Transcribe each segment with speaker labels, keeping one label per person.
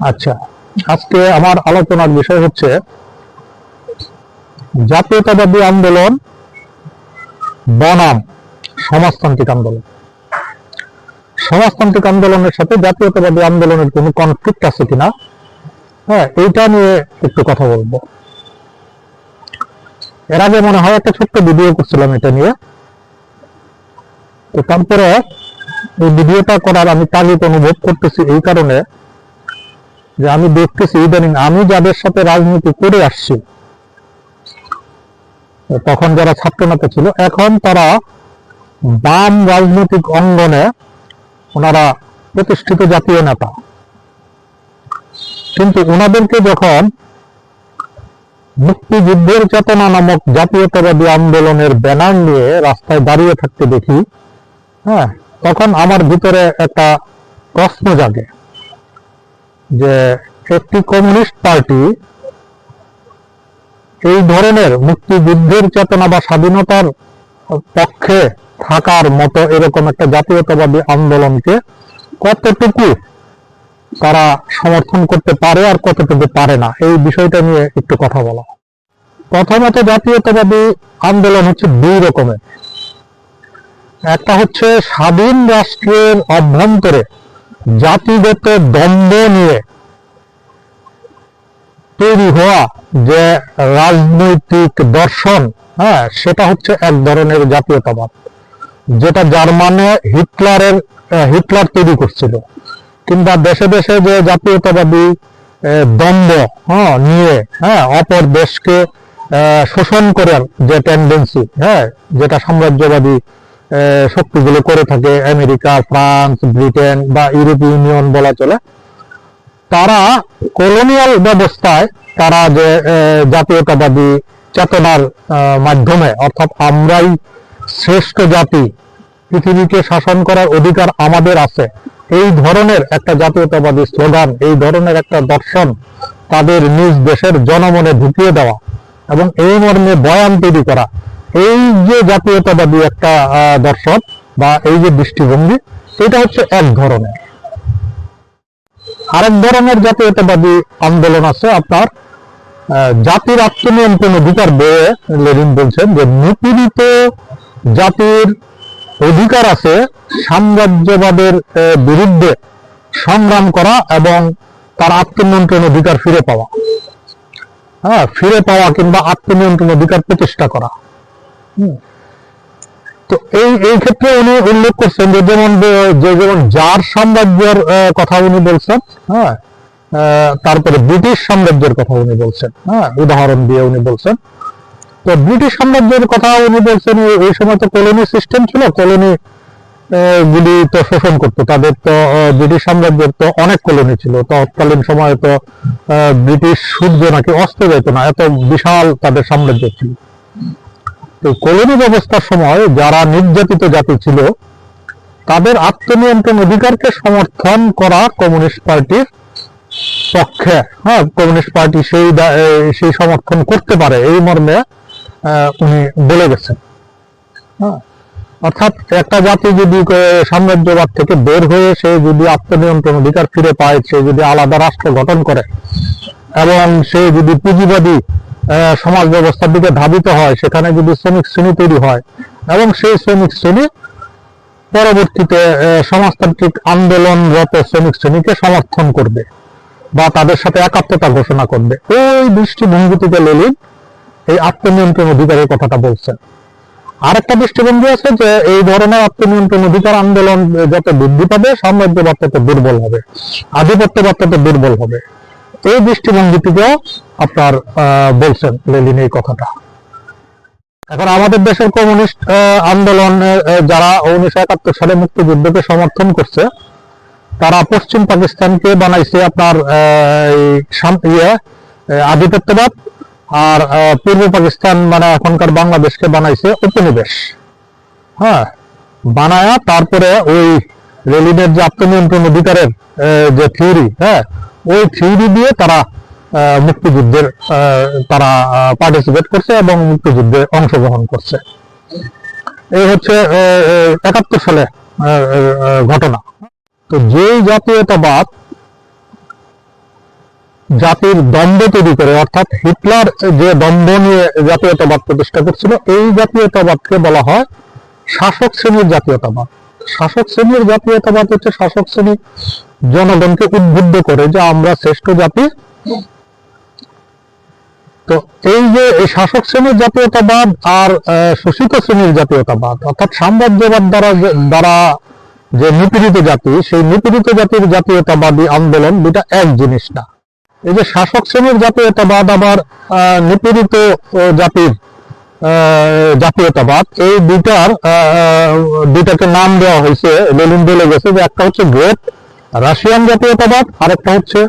Speaker 1: আচ্ছা আজকে আমার আলোচনার বিষয় হচ্ছে জাতীয়তাবাদী আন্দোলন, বনাম, সমাজতান্ত্রিক আন্দোলন। সমাজতান্ত্রিক আন্দোলনের সাথে জাতীয়তাবাদী আন্দোলনের কোনো কনফ্লিক্ট আছে কিনা? হ্যাঁ এইটা নিয়ে একটু কথা বলব। এর আগে মনে হয় একটা ছোট্ট ভিডিও করছিলাম এটা নিয়ে। তো তারপরে এই ভিডিওটা করার আমি তাগিদ অনুভব করতেছি এই কারণে যে আমি দেখতেছি ইদানিং আমি যাদের সাথে রাজনীতি করে আসছি, তখন যারা ছাত্রনেতা ছিল, এখন তারা বাম রাজনৈতিক অঙ্গনে ওনারা প্রতিষ্ঠিত জাতীয় নেতা। কিন্তু ওনাদেরকে যখন মুক্তিযুদ্ধের চেতনা নামক জাতীয়তাবাদী আন্দোলনের ব্যানার নিয়ে রাস্তায় দাঁড়িয়ে থাকতে দেখি হ্যাঁ তখন আমার ভিতরে একটা প্রশ্ন জাগে। যে একটি কমিউনিস্ট পার্টি এই ধরনের মুক্তিযুদ্ধের চেতনা বা স্বাধীনতার পক্ষে থাকার মতো এরকম একটা জাতীয়তাবাদী আন্দোলনকে কতটুকু তারা সমর্থন করতে পারে আর কতটুকু পারে না, এই বিষয়টা নিয়ে একটু কথা বলা। প্রথমত জাতীয়তাবাদী আন্দোলন হচ্ছে দুই রকমের। একটা হচ্ছে স্বাধীন রাষ্ট্রের অভ্যন্তরে জাতিগত দ্বন্দ্ব নিয়ে তৈরি হওয়া যে রাজনৈতিক দর্শন হ্যাঁ সেটা হচ্ছে এক ধরনের জাতীয়তাবাদ, যেটা জার্মানে হিটলারের হিটলার তৈরি করছিল। কিংবা দেশে দেশে যে জাতীয়তাবাদী দ্বন্দ্ব হ্যাঁ নিয়ে হ্যাঁ অপর দেশকে শোষণ করার যে টেন্ডেন্সি হ্যাঁ যেটা সাম্রাজ্যবাদী শক্তিগুলো করে থাকে, আমেরিকা, ফ্রান্স, ব্রিটেন বা ইউরোপীয় ইউনিয়ন বলা চলে। তারা কলোনিয়াল ব্যবস্থায় তারা যে জাতীয়তাবাদী চেতনার মাধ্যমে, অর্থাৎ আমরাই শ্রেষ্ঠ জাতি, পৃথিবীকে শাসন করার অধিকার আমাদের আছে, এই ধরনের একটা জাতীয়তাবাদী স্লোগান, এই ধরনের একটা দর্শন তাদের নিজ দেশের জনমনে ঢুকিয়ে দেওয়া এবং এই মর্মে বয়ান তৈরি করা। এই যে জাতীয়তাবাদী একটা দর্শন বা এই যে দৃষ্টিভঙ্গি, এটা হচ্ছে এক ধরনের আরেক ধরনের জাতীয়তাবাদী আন্দোলন আছে আপনার জাতির আত্মনিয়ন্ত্রণ অধিকার বয়ে লেনিন বলছেন যে নিপীড়িত জাতির অধিকার আছে সাম্রাজ্যবাদের বিরুদ্ধে সংগ্রাম করা এবং তার আত্মনিয়ন্ত্রণ অধিকার ফিরে পাওয়া হ্যাঁ ফিরে পাওয়া কিংবা আত্মনিয়ন্ত্রণ অধিকার প্রতিষ্ঠা করা। তো এই এই ক্ষেত্রে উনি উল্লেখ করছেন যে যেমন, যে- যেমন জার সাম্রাজ্যের কথা উনি বলছেন হ্যাঁ তারপরে ব্রিটিশ সাম্রাজ্যের কথা উনি বলছেন হ্যাঁ উদাহরণ দিয়ে উনি বলছেন। তো ব্রিটিশ সাম্রাজ্যের কথা উনি বলছেন ওই সময় তো কলোনি সিস্টেম ছিল, কলোনি গুলি তো শোষণ করতো, তাদের তো ব্রিটিশ সাম্রাজ্যের তো অনেক কলোনি ছিল তৎকালীন সময়ে তো ব্রিটিশ সূর্য নাকি অস্ত যেত না, এত বিশাল তাদের সাম্রাজ্য ছিল। তো কলোনি ব্যবস্থার সময় যারা নির্যাতিত জাতি ছিল, তাদের আত্মনিয়ন্ত্রণ অধিকারকে সমর্থন করা কমিউনিস্ট পার্টির পক্ষে হ্যাঁ কমিউনিস্ট পার্টি সেই সেই সমর্থন করতে পারে এই মর্মে উনি বলে গেছেন। হ্যাঁ অর্থাৎ একটা জাতি যদি সাম্রাজ্যবাদ থেকে বের হয়ে সে যদি আত্মনিয়ন্ত্রণ অধিকার ফিরে পায়, সে যদি আলাদা রাষ্ট্র গঠন করে, এবং সে যদি পুঁজিবাদী সমাজ ব্যবস্থার দিকে ধাবিত হয়, সেখানে যদি শ্রমিক শ্রেণি তৈরি হয়, এবং সেই শ্রমিক শ্রেণি পরবর্তীতে সমাজতান্ত্রিক আন্দোলনরত শ্রমিক শ্রেণীকে সমর্থন করবে বা তাদের সাথে একাত্মতা ঘোষণা করবে। ওই দৃষ্টিভঙ্গি থেকে লেলিন এই আত্মনিয়ন্ত্রণ অধিকারের কথাটা বলছেন। আরেকটা দৃষ্টিভঙ্গি আছে যে, এই ধরনের আত্মনিয়ন্ত্রণ অধিকার আন্দোলন যত বৃদ্ধি পাবে, সাম্রাজ্যবাদ তত দুর্বল হবে আধিপত্যবাদ তত দুর্বল হবে। এই দৃষ্টিভঙ্গি থেকেও আপনার বলছেন লেলিন এই কথাটা। এখন আমাদের দেশের কমিউনিস্ট আন্দোলন যারা উনিশশো একাত্তর সালে মুক্তিযুদ্ধকে সমর্থন করছে, তারা পশ্চিম পাকিস্তানকে বানাইছে আপনার ইয়ে আধিপত্যবাদ, আর পূর্ব পাকিস্তান মানে এখনকার বাংলাদেশকে বানাইছে উপনিবেশ। হ্যাঁ বানায়া তারপরে ওই রেলিনের যে আত্মনিয়ন্ত্রণ অধিকারের যে থিওরি হ্যাঁ ওই থিওরি দিয়ে তারা মুক্তিযুদ্ধের তারা পার্টিসিপেট করছে এবং মুক্তিযুদ্ধে অংশগ্রহণ করছে। এই হচ্ছে একাত্তর সালে ঘটনা। তো যেই জাতীয়তাবাদ জাতির দ্বন্দ্ব তৈরি করে, অর্থাৎ হিটলার যে দ্বন্দ্ব নিয়ে জাতীয়তাবাদ প্রতিষ্ঠা করছিল, এই জাতীয়তাবাদকে বলা হয় শাসক শ্রেণির জাতীয়তাবাদ। শাসক শ্রেণির জাতীয়তাবাদ হচ্ছে শাসক শ্রেণি জনগণকে উদ্বুদ্ধ করে যে আমরা শ্রেষ্ঠ জাতি তো এই যে শাসক শ্রেণির জাতীয়তাবাদ আর শোষিত শ্রেণির জাতীয়তাবাদ, অর্থাৎ সাম্রাজ্যবাদ দ্বারা দ্বারা যে নিপীড়িত জাতি, সেই নিপীড়িত জাতির জাতীয়তাবাদী আন্দোলন দুটা এক জিনিস না এই যে শাসক শ্রেণির জাতীয়তাবাদ আবার নিপীড়িত জাতির জাতীয়তাবাদ। এই দুইটার আহ, দুইটাকে নাম দেওয়া হয়েছে লেলিন বলে গেছে। যে একটা হচ্ছে গ্রেট রাশিয়ান জাতীয়তাবাদ আর একটা হচ্ছে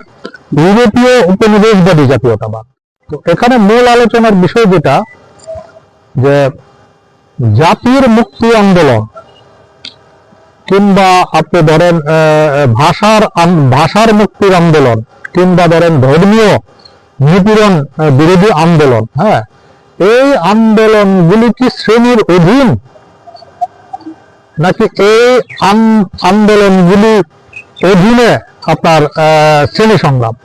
Speaker 1: ইউরোপীয় উপনিবেশবাদী জাতীয়তাবাদ। তো এখানে মূল আলোচনার বিষয় যেটা যে জাতির মুক্তি আন্দোলন কিংবা আপনি ধরেন ভাষার ভাষার মুক্তির আন্দোলন কিংবা ধরেন ধর্মীয় নিপীড়ন বিরোধী আন্দোলন হ্যাঁ? এই আন্দোলনগুলি কি শ্রেণির অধীন? নাকি এই আন- আন্দোলনগুলি অধীনে আপনার শ্রেণি সংগ্রাম?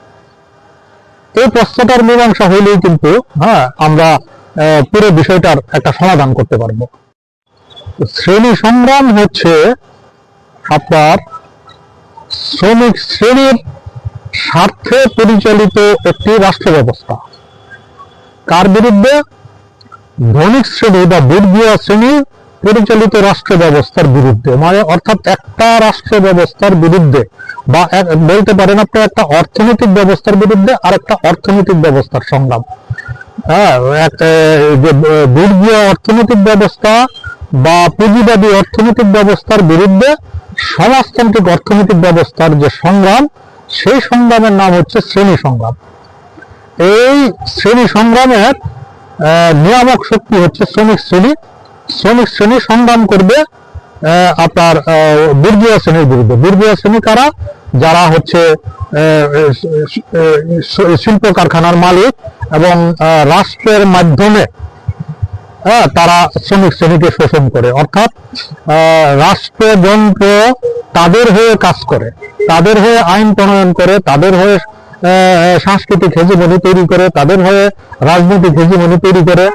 Speaker 1: এই প্রশ্নটার মীমাংসা হইলেই কিন্তু হ্যাঁ আমরা পুরো বিষয়টার একটা সমাধান করতে পারব। শ্রেণি সংগ্রাম হচ্ছে আপনার শ্রমিক শ্রেণির স্বার্থে পরিচালিত একটি রাষ্ট্র ব্যবস্থা কার বিরুদ্ধে? ধনিক শ্রেণি বা বর্গীয় শ্রেণি পরিচালিত রাষ্ট্র ব্যবস্থার বিরুদ্ধে মানে অর্থাৎ একটা রাষ্ট্র ব্যবস্থার বিরুদ্ধে, বা বলতে পারেন আপনি একটা অর্থনৈতিক ব্যবস্থার বিরুদ্ধে আর একটা অর্থনৈতিক ব্যবস্থার সংগ্রাম। হ্যাঁ অর্থনৈতিক ব্যবস্থা বা পুঁজিবাদী অর্থনৈতিক ব্যবস্থার বিরুদ্ধে সমাজতান্ত্রিক অর্থনৈতিক ব্যবস্থার যে সংগ্রাম, সেই সংগ্রামের নাম হচ্ছে শ্রেণি সংগ্রাম। এই শ্রেণি সংগ্রামের নিয়ামক শক্তি হচ্ছে শ্রমিক শ্রেণি। শ্রমিক শ্রেণি সংগ্রাম করবে আপনার বর্গীয় শ্রেণির বিরুদ্ধে। বর্গীয় শ্রেণি কারা? যারা হচ্ছে শিল্প কারখানার মালিক এবং রাষ্ট্রের মাধ্যমে হ্যাঁ তারা শ্রমিক শ্রেণীকে শোষণ করে। অর্থাৎ রাষ্ট্রযন্ত্র তাদের হয়ে কাজ করে, তাদের হয়ে আইন প্রণয়ন করে, তাদের হয়ে সাংস্কৃতিক হেজিমনি তৈরি করে, তাদের হয়ে রাজনৈতিক হেজিমনি তৈরি করে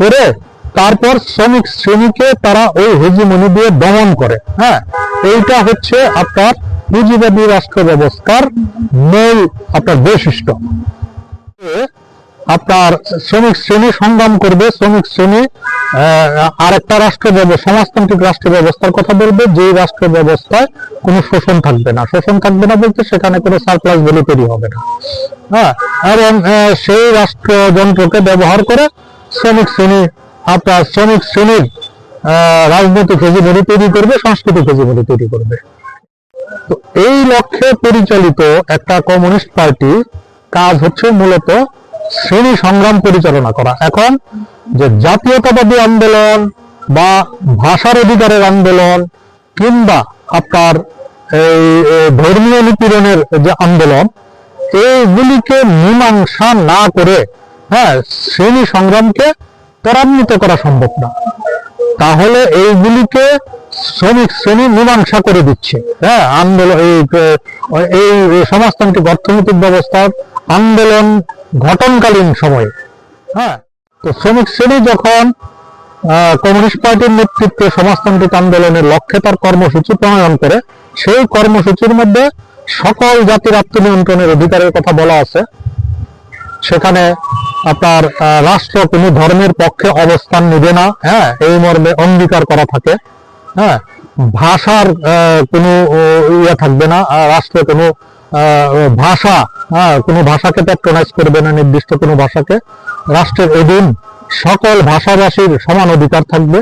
Speaker 1: করে তারপর শ্রমিক শ্রেণীকে তারা ওই হেজিমনি দিয়ে দমন করে। হ্যাঁ এইটা হচ্ছে আপনার পুঁজিবাদী রাষ্ট্র ব্যবস্থার মূল আপনার বৈশিষ্ট্য। আপনার শ্রমিক শ্রেণি সংগ্রাম করবে, শ্রমিক শ্রেণি আরেকটা রাষ্ট্র ব্যবস্থা সমাজতান্ত্রিক রাষ্ট্র ব্যবস্থার কথা বলবে যে রাষ্ট্র ব্যবস্থায় কোনো শোষণ থাকবে না। শোষণ থাকবে না বলতে সেখানে কোনো সারপ্লাস ভ্যালু তৈরি হবে না। হ্যাঁ এবং সেই রাষ্ট্রযন্ত্রকে ব্যবহার করে শ্রমিক শ্রেণি, আপনার শ্রমিক শ্রেণির রাজনৈতিক হেজিমনি তৈরি করবে, সাংস্কৃতিক হেজিমনি তৈরি করবে। তো এই লক্ষ্যে পরিচালিত একটা কমিউনিস্ট পার্টি কাজ হচ্ছে মূলত শ্রেণি সংগ্রাম পরিচালনা করা। এখন যে জাতীয়তাবাদী আন্দোলন বা ভাষার অধিকারের আন্দোলন কিংবা আপনার এই ধর্মীয় নিপীড়নের যে আন্দোলন, এইগুলিকে মীমাংসা না করে হ্যাঁ শ্রেণি সংগ্রামকে ত্বরান্বিত করা সম্ভব না। তাহলে এইগুলিকে শ্রমিক শ্রেণি মীমাংসা করে দিচ্ছে। হ্যাঁ আন্দোলন এই এই সমাজতান্ত্রিক অর্থনৈতিক ব্যবস্থার আন্দোলন ঘটনকালীন সময়ে। হ্যাঁ তো শ্রমিক শ্রেণি যখন কমিউনিস্ট পার্টির নেতৃত্বে সমাজতান্ত্রিক আন্দোলনের লক্ষ্যে তার কর্মসূচি প্রণয়ন করে, সেই কর্মসূচির মধ্যে সকল জাতির আত্মনিয়ন্ত্রণের অধিকারের কথা বলা আছে। সেখানে আপনার রাষ্ট্র কোনো ধর্মের পক্ষে অবস্থান নেবে না হ্যাঁ এই মর্মে অঙ্গীকার করা থাকে হ্যাঁ। ভাষার কোনো ইয়ে থাকবে না রাষ্ট্র কোনো ভাষা হ্যাঁ কোনো ভাষাকে প্যাট্রোনাইজ করবে না, নির্দিষ্ট কোনো ভাষাকে। রাষ্ট্রের অধীন সকল ভাষাভাষীর সমান অধিকার থাকবে।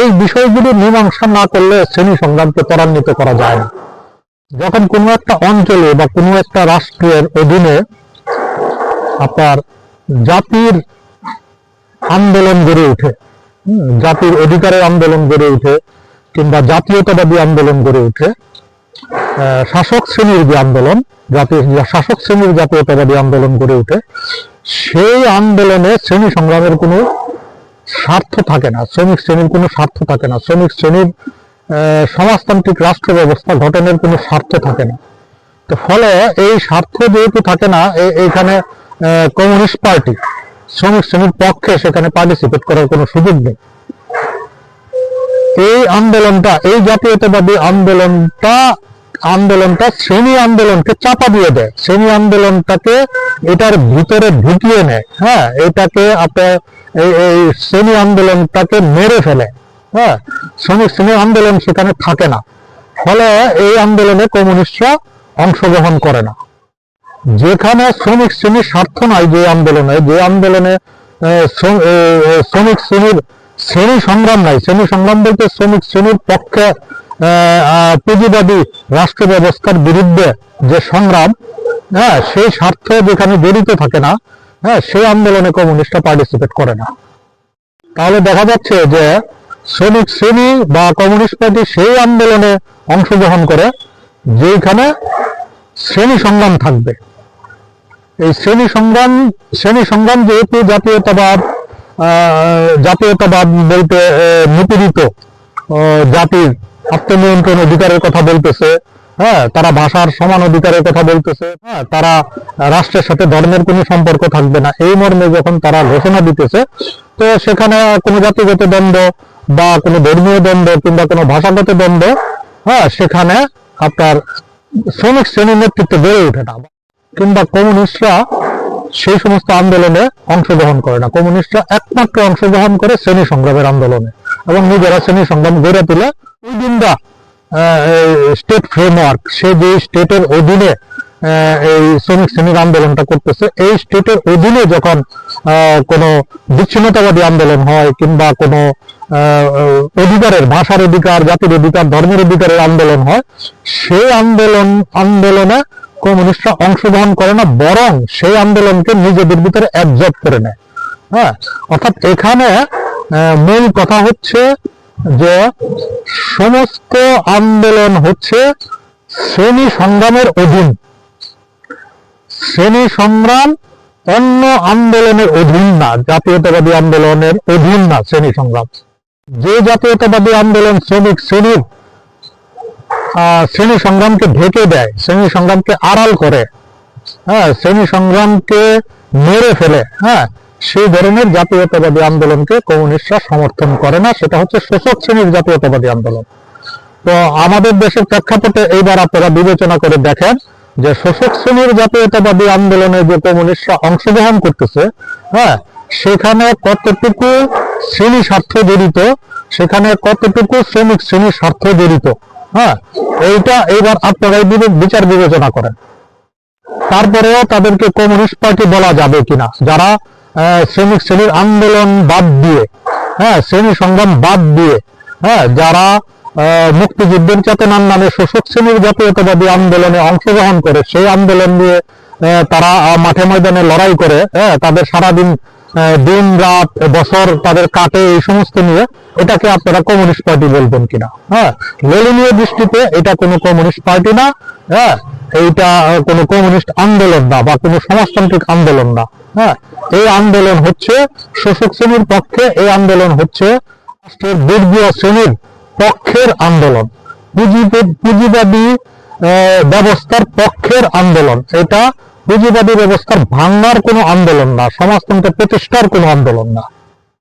Speaker 1: এই বিষয়গুলো মীমাংসা না করলে শ্রেণি সংগ্রামকে ত্বরান্বিত করা যায় না। যখন কোনো একটা অঞ্চলে বা কোনো একটা রাষ্ট্রের অধীনে আপনার জাতির আন্দোলন গড়ে উঠে জাতির অধিকারের আন্দোলন গড়ে উঠে কিংবা জাতীয়তাবাদী আন্দোলন গড়ে উঠে শাসক শ্রেণির যে আন্দোলন জাতীয় শাসক শ্রেণির জাতীয়তাবাদী আন্দোলন গড়ে ওঠে সেই আন্দোলনে শ্রেণি সংগ্রামের কোনো স্বার্থ থাকে না, শ্রমিক শ্রেণির কোনো স্বার্থ থাকে না, শ্রমিক শ্রেণির সমাজতান্ত্রিক রাষ্ট্র ব্যবস্থা গঠনের কোনো স্বার্থ থাকে না। তো ফলে এই স্বার্থ যেহেতু থাকে না এইখানে কমিউনিস্ট পার্টি, শ্রমিক শ্রেণির পক্ষে সেখানে পার্টিসিপেট করার কোনো সুযোগ নেই। এই আন্দোলনটা, এই জাতীয়তাবাদী আন্দোলনটা আন্দোলনটা শ্রেণি আন্দোলনকে চাপা দিয়ে দেয়। শ্রেণি আন্দোলনটাকে এটার ভিতরে ঢুকিয়ে নেয়। হ্যাঁ এটাকে আপনার এই শ্রেণি আন্দোলনটাকে মেরে ফেলে। হ্যাঁ শ্রমিক শ্রেণি আন্দোলন সেখানে থাকে না। ফলে এই আন্দোলনে কমিউনিস্টরা অংশগ্রহণ করে না। যেখানে শ্রমিক শ্রেণির স্বার্থ নাই যে আন্দোলনে যে আন্দোলনে শ্রমিক শ্রেণির শ্রেণি সংগ্রাম নাই। শ্রেণি সংগ্রাম বলতে শ্রমিক শ্রেণির পক্ষে পুঁজিবাদী রাষ্ট্র ব্যবস্থার বিরুদ্ধে যে সংগ্রাম হ্যাঁ সেই স্বার্থ যেখানে জড়িত থাকে না হ্যাঁ সেই আন্দোলনে কমিউনিস্টরা পার্টিসিপেট করে না। তাহলে দেখা যাচ্ছে যে শ্রমিক শ্রেণি বা কমিউনিস্ট পার্টি সেই আন্দোলনে অংশগ্রহণ করে যেখানে শ্রেণি সংগ্রাম থাকবে। এই শ্রেণি সংগ্রাম শ্রেণি সংগ্রাম যেহেতু জাতীয়তাবাদ জাতীয়তাবাদ বলতে নিপীড়িত জাতির আত্মনিয়ন্ত্রণ অধিকারের কথা বলতেছে হ্যাঁ তারা ভাষার সমান অধিকারের কথা বলতেছে হ্যাঁ তারা রাষ্ট্রের সাথে ধর্মের কোনো সম্পর্ক থাকবে না। এই মর্মে যখন তারা ঘোষণা দিতেছে, তো সেখানে কোনো জাতিগত দ্বন্দ্ব বা কোনো ধর্মীয় দ্বন্দ্ব কিংবা কোনো ভাষাগত দ্বন্দ্ব হ্যাঁ সেখানে আপনার শ্রমিক শ্রেণির নেতৃত্বে বেড়ে ওঠে না। কিংবা কমিউনিস্টরা সেই সমস্ত আন্দোলনে অংশগ্রহণ করে না। কমিউনিস্টরা একমাত্র অংশগ্রহণ করে শ্রেণি সংগ্রামের আন্দোলনে এবং নিজেরা শ্রেণি সংগ্রাম গড়ে তুলে ওই দিনটা স্টেট ফ্রেমওয়ার্ক সে যে স্টেটের অধীনে এই শ্রমিক শ্রেণির আন্দোলনটা করতেছে, এই স্টেটের অধীনে যখন কোনো বিচ্ছিন্নতাবাদী আন্দোলন হয় কিংবা কোনো অধিকারের ভাষার অধিকার, জাতির অধিকার, ধর্মের অধিকারের আন্দোলন হয়, সেই আন্দোলন, আন্দোলনে কমিউনিস্টরা অংশগ্রহণ করে না, বরং সেই আন্দোলনকে নিজেদের ভিতরে অ্যাবজর্ব করে নেয়। হ্যাঁ অর্থাৎ এখানে মূল কথা হচ্ছে যে সমস্ত আন্দোলন হচ্ছে শ্রেণি সংগ্রামের অধীন। শ্রেণি সংগ্রাম অন্য আন্দোলনের অধীন না, জাতীয়তাবাদী আন্দোলনের অধীন না শ্রেণি সংগ্রাম। যে জাতীয়তাবাদী আন্দোলন শ্রমিক শ্রেণির শ্রেণি সংগ্রামকে ঢেকে দেয়, শ্রেণি সংগ্রামকে আড়াল করে হ্যাঁ শ্রেণি সংগ্রামকে মেরে ফেলে হ্যাঁ সেই ধরনের জাতীয়তাবাদী আন্দোলনকে কমিউনিস্টরা সমর্থন করে না, সেটা হচ্ছে শোষক শ্রেণির জাতীয়তাবাদী আন্দোলন। তো আমাদের দেশের প্রেক্ষাপটে এইবার আপনারা বিবেচনা করে দেখেন যে শোষক শ্রেণির জাতীয়তাবাদী আন্দোলনে যে কমিউনিস্টরা অংশগ্রহণ করতেছে হ্যাঁ সেখানে কতটুকু শ্রেণি স্বার্থ জড়িত, সেখানে কতটুকু শ্রমিক শ্রেণির স্বার্থ জড়িত হ্যাঁ এইটা এইবার আপনারা এই বিচার বিবেচনা করেন। তারপরেও তাদেরকে কমিউনিস্ট পার্টি বলা যাবে কিনা, যারা শ্রমিক শ্রেণির আন্দোলন বাদ দিয়ে হ্যাঁ শ্রেণি সংগ্রাম বাদ দিয়ে হ্যাঁ যারা মুক্তিযুদ্ধের চেতনার নামে শোষক শ্রেণির জাতীয়তাবাদী আন্দোলনে অংশগ্রহণ করে, সেই আন্দোলন নিয়ে তারা মাঠে ময়দানে লড়াই করে হ্যাঁ তাদের সারাদিন দিন, রাত, বছর তাদের কাটে এই সমস্ত নিয়ে, এটাকে আপনারা কমিউনিস্ট পার্টি বলবেন কিনা হ্যাঁ লেলিনীয় দৃষ্টিতে এটা কোনো কমিউনিস্ট পার্টি না হ্যাঁ এইটা কোনো কমিউনিস্ট আন্দোলন না বা কোনো সমাজতান্ত্রিক আন্দোলন না হ্যাঁ? এই আন্দোলন হচ্ছে শোষক শ্রেণির পক্ষে, এই আন্দোলন হচ্ছে রাষ্ট্রের শ্রেণির পক্ষের আন্দোলন। পুঁজিবাদ- ব্যবস্থার পক্ষের আন্দোলন। এটা পুঁজিবাদী ব্যবস্থার ভাঙার কোনো আন্দোলন না সমাজতন্ত্র প্রতিষ্ঠার কোনো আন্দোলন না।